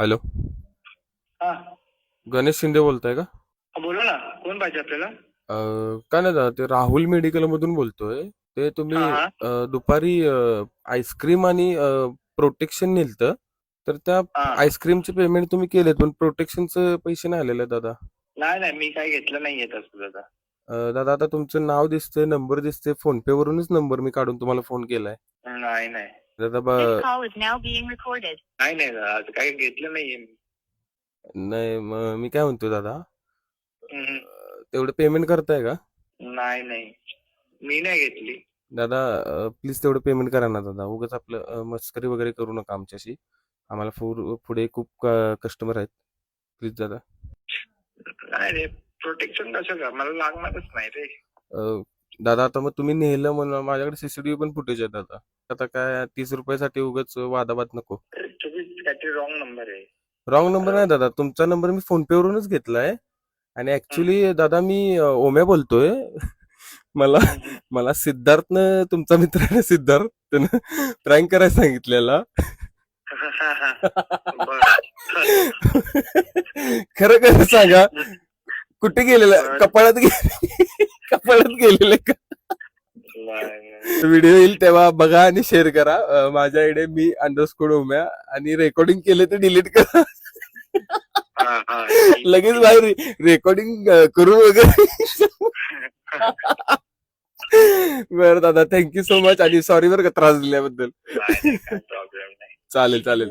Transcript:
Hello. हा. गणेश शिंदे बोलताय का? बोला ना. कोण पाहिजे आपल्याला? अं, काय नाही दादा ते राहुल मेडिकल मधून बोलतोय. ते तुम्ही हा, हा. अं, दुपारी आईस्क्रीम आणि प्रोटेक्शन नेलतं. तर त्या हा. आईस्क्रीमचे पेमेंट तुम्ही केलेत पण प्रोटेक्शनचे पैसे नाही आलेले दादा. नाही नाही. मी काही घेतलं नाहीये तसं दादा. अं, दादा आता तुमचं नाव दिसतंय नंबर दिसतंय. फोन पे वरूनच नंबर मी काढून तुम्हाला फोन केलाय. नाही नाही. दादा This ब- call is now being recorded. नाही नाही काही घेतलं नाहीये मी. नाही मग मी काय म्हणतो दादा? हम्म. तेवढं पेमेंट करताय का? नाही नाही. मी नाही घेतली. दादा प्लीज तेवढं पेमेंट करा ना दादा. उगाच आपलं अं, मस्करी वगैरे करू नका आमच्याशी. आम्हाला फुर- पुढे खूप कस्टमर आहेत. प्लीज दादा. नाही रे प्रोटेक्शन कसं का मला लागणारच नाही रे. अं, दादा आता मग तुम्ही नेलं म्हणून माझ्याकडे सीसीटीव्ही पण फुटेज आहे दादा. आता काय तीस रुपयासाठी उगाच वादाबाद नको. अरे, तुम्ही काहीतरी रॉंग नंबर आहे. रॉंग नंबर नाही दादा. तुमचा नंबर मी फोन पे वरूनच घेतलाय. आणि ऍक्च्युली दादा मी अं, ओम्या बोलतोय. मला मला सिद्धार्थनं तुमचा मित्र आहे ना सिद्धार्थ त्यानं प्रँक करायला सांगितलेला. बरं. खरं खरं सांगा. कुठे गेलेलं? कपाळात गे- कपाळात गेलेलं का. व्हिडिओ येईल तेव्हा बघा आणि शेअर करा. माझ्या आयडी मी अंडरस्कोर उम्या आणि रेकॉर्डिंग केले तर डिलीट करा. हा, हा. लगेच बाहेर रेकॉर्डिंग करून वगैरे. बरं दादा थँक्यू सो मच आणि सॉरी बरं का त्रास दिल्याबद्दल. नाही, नाही, काही प्रॉब्लेम नाही. चालेल चालेल.